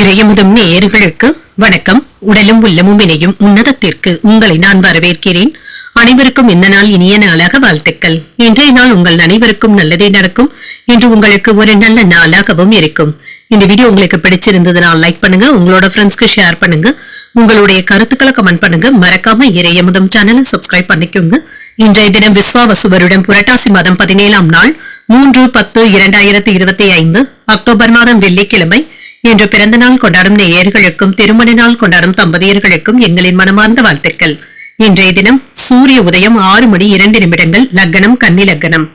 இறையமுதம் நேயர்களுக்கு வணக்கம். உடலும் உள்ளமும் இணையும் உன்னதத்திற்கு உங்களை நான் வரவேற்கிறேன். அனைவருக்கும் இந்த நாள் இனிய நாளாக வாழ்த்துக்கள். இன்றைய நாள் உங்கள் அனைவருக்கும் நல்லதே நடக்கும். இன்று உங்களுக்கு ஒரு நல்ல நாளாகவும் இருக்கும். இந்த வீடியோ உங்களுக்கு பிடிச்சிருந்ததுனால் லைக் பண்ணுங்க உங்களோட ஃப்ரெண்ட்ஸ்க்கு ஷேர் பண்ணுங்க. உங்களுடைய கருத்துக்களை கமெண்ட் பண்ணுங்க. மறக்காம இறையமுதம் சேனலை சப்ஸ்கிரைப் பண்ணிக்கோங்க. இன்றைய தினம் விஸ்வாவசு வருடம் புரட்டாசி மாதம் பதினேழாம் நாள் மூன்று பத்து இரண்டாயிரத்தி இருபத்தி ஐந்து அக்டோபர் மாதம் வெள்ளிக்கிழமை இன்று பிறந்த நாள் கொண்டாடும் நேயர்களுக்கும் திருமண நாள் கொண்டாடும் தம்பதியர்களுக்கும் எங்களின் மனமார்ந்த வாழ்த்துக்கள். இன்றைய தினம் சூரிய உதயம் ஆறு மணி இரண்டு நிமிடங்கள் லக்னம் கன்னி லக்னம்.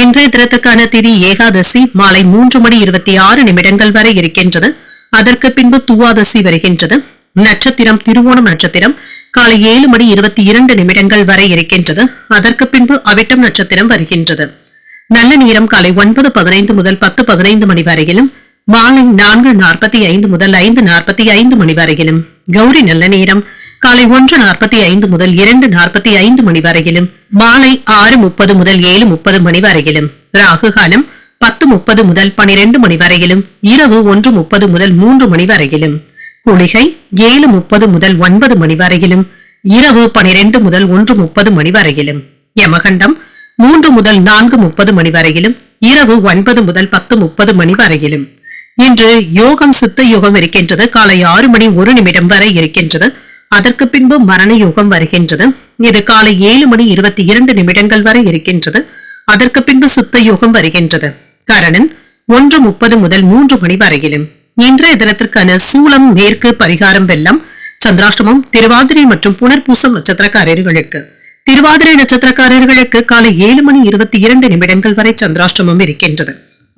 இன்றைய தினத்துக்கான திதி ஏகாதசி மாலை மூன்று மணி இருபத்தி ஆறு நிமிடங்கள் வரை இருக்கின்றது. அதற்கு பின்பு துவாதசி வருகின்றது. நட்சத்திரம் திருவோணம் நட்சத்திரம் காலை ஏழு மணி இருபத்தி இரண்டு நிமிடங்கள் வரை இருக்கின்றது. அதற்கு பின்பு அவிட்டம் நட்சத்திரம் வருகின்றது. நல்ல நேரம் காலை ஒன்பது பதினைந்து முதல் பத்து பதினைந்து மணி வரையிலும் மாலை நான்கு நாற்பத்தி ஐந்து முதல் ஐந்து நாற்பத்தி ஐந்து மணி வரையிலும். கௌரி நல்ல நேரம். காலை ஒன்று நாற்பத்தி ஐந்து முதல் இரண்டு நாற்பத்தி ஐந்து மணி வரையிலும். மாலை ஆறு முப்பது முதல் ஏழு முப்பது மணி வரையிலும். ராகு காலம் பத்து முப்பது முதல் பனிரெண்டு மணி வரையிலும். இரவு ஒன்று முப்பது முதல் மூன்று மணி வரையிலும். குளிகை ஏழு முப்பது முதல் ஒன்பது மணி வரையிலும். இரவு பனிரெண்டு முதல் ஒன்று முப்பது மணி வரையிலும். யமகண்டம் மூன்று முதல் நான்கு முப்பது மணி வரையிலும். இரவு ஒன்பது முதல் பத்து முப்பது மணி வரையிலும். இன்று யோகம் சித்த யோகம் இருக்கின்றது. காலை ஆறு மணி ஒரு நிமிடம் வரை இருக்கின்றது. அதற்கு பின்பு மரண யோகம் வருகின்றது. இது காலை ஏழு மணி இருபத்தி இரண்டு நிமிடங்கள் வரை இருக்கின்றது. அதற்கு பின்பு சித்த யோகம் வருகின்றது. கரணன் ஒன்று முப்பது முதல் மூன்று மணி வரையிலும். இன்றைய தினத்திற்கான சூளம் மேற்கு பரிகாரம் வெள்ளம் சந்திராஷ்டமம் திருவாதிரை மற்றும் புனர்பூசம் நட்சத்திரக்காரர்களுக்கு. திருவாதிரை நட்சத்திரக்காரர்களுக்கு காலை ஏழு மணி இருபத்தி இரண்டு நிமிடங்கள் வரை சந்திராஷ்டமம் இருக்கின்றது.